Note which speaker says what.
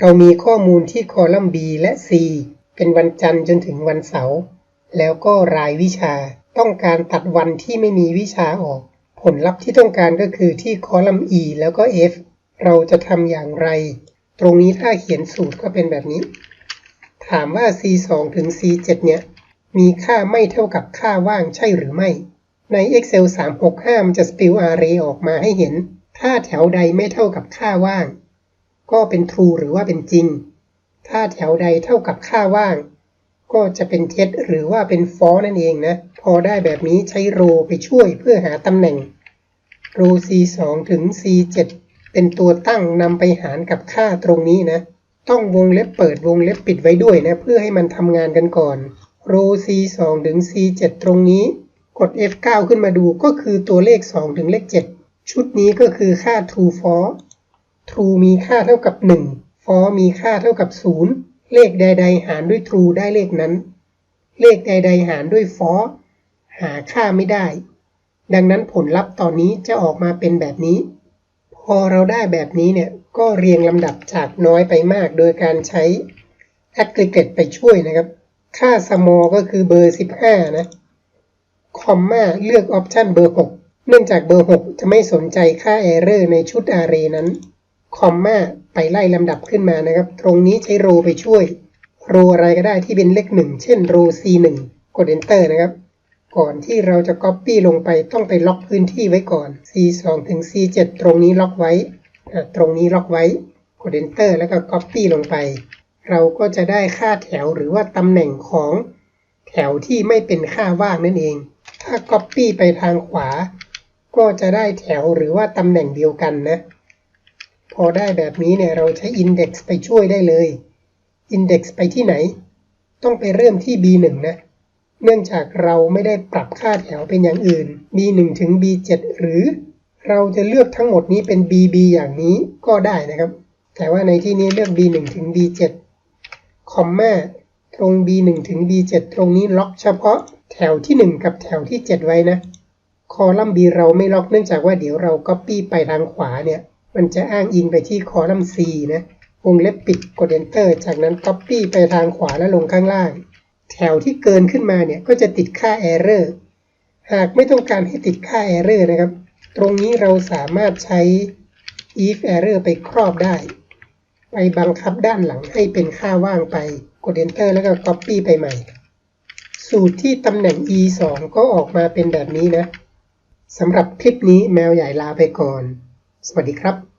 Speaker 1: เรามีข้อมูลที่คอลัมน์ B และ C เป็นวันจันทร์จนถึงวันเสาร์แล้วก็รายวิชาต้องการตัดวันที่ไม่มีวิชาออก ผลลัพธ์ที่ต้องการก็คือที่คอลัมน์ E แล้วก็ F เราจะทำอย่างไร ตรงนี้ถ้าเขียนสูตรก็เป็นแบบนี้ ถามว่า C2 ถึง C7 เนี่ย มีค่าไม่เท่ากับค่าว่างใช่หรือไม่ ใน Excel 365 มันจะ spill array ออกมาให้เห็น ถ้าแถวใดไม่เท่ากับค่าว่าง ก็เป็น true หรือว่าเป็นจริง ถ้าแถวใดเท่ากับค่าว่าง ก็จะเป็นเท็จหรือว่าเป็น false นั่นเองนะ พอได้แบบนี้ใช้ row ไปช่วยเพื่อหาตำแหน่ง row C2 ถึง C7 เป็นตัวตั้งนำไปหารกับค่าตรงนี้นะ ต้องวงเล็บเปิดวงเล็บปิดไว้ด้วยนะ เพื่อให้มันทำงานกันก่อน row C2 ถึง C7 ตรงนี้ กด F9 ขึ้นมาดูก็คือตัวเลข 2 ถึงเลข 7 ชุดนี้ก็คือค่า true false true มีค่าเท่ากับ 1 false มีค่าเท่ากับ 0 เลขใด ๆ หารด้วย true ได้เลขนั้น เลขใด ๆ หารด้วย false หาค่าไม่ได้ ดังนั้นผลลัพธ์ตอนนี้จะออกมาเป็นแบบนี้ พอเราได้แบบนี้เนี่ย ก็เรียงลำดับจากน้อยไปมากโดยการใช้ aggregate ไปช่วยนะครับ ค่า small ก็คือเบอร์ 15 นะคอมมาเลือกออปชันเบอร์ 6 เนื่องจากเบอร์ 6 จะไม่สนใจค่า error ในชุด array นั้น คอมมาไปไล่ลำดับขึ้นมานะครับ ตรงนี้ใช้โรไปช่วย โรอะไรก็ได้ที่เป็นเลข1เช่นโร C1 กด enter นะครับ ก่อนที่เราจะ copy ลงไปต้องไปล็อกพื้นที่ไว้ก่อน C2 ถึง C7 ตรงนี้ล็อกไว้ ตรงนี้ล็อกไว้ กด enter แล้วก็ copy ลงไป เราก็จะได้ค่าแถวหรือว่าตำแหน่งของแถวที่ไม่เป็นค่าว่างนั่นเอง ถ้า copy ไปทางขวา ก็จะได้แถวหรือว่าตำแหน่งเดียวกันนะ พอได้แบบนี้เนี่ยเราใช้ index ไปช่วยได้เลย index ไปที่ไหน ต้องไปเริ่มที่ b1 นะ เนื่องจากเราไม่ได้ปรับค่าแถวเป็นอย่างอื่น b1 ถึง b7 หรือเราจะเลือกทั้งหมดนี้เป็น bb อย่างนี้ก็ได้นะครับ แต่ว่าในที่นี้เลือก b1 ถึง b7 คอมมาตรง b1 ถึง b7 ตรงนี้ล็อกเฉพาะแถวที่ 1 กับแถวที่ 7 ไว้นะ คอลัมน์ b เราไม่ล็อกเนื่องจากว่าเดี๋ยวเรา copy ไปทางขวาเนี่ย มันจะอ้างอิงไปที่คอลัมน์ c นะ วงเล็บปิดกด enter จากนั้น copy ไปทางขวาและลงข้างล่าง แถวที่เกินขึ้นมาเนี่ย ก็จะติดค่า error หากไม่ต้องการให้ติดค่า error นะครับ ตรงนี้เราสามารถใช้ if error ไปครอบได้ ไปบังคับด้านหลังให้เป็นค่าว่างไป กด enter แล้วก็ copy ไปใหม่ สูตรที่ตำแหน่ง e 2ก็ออกมาเป็นแบบนี้นะ สำหรับคลิปนี้แมวใหญ่ลาไปก่อน สวัสดีครับ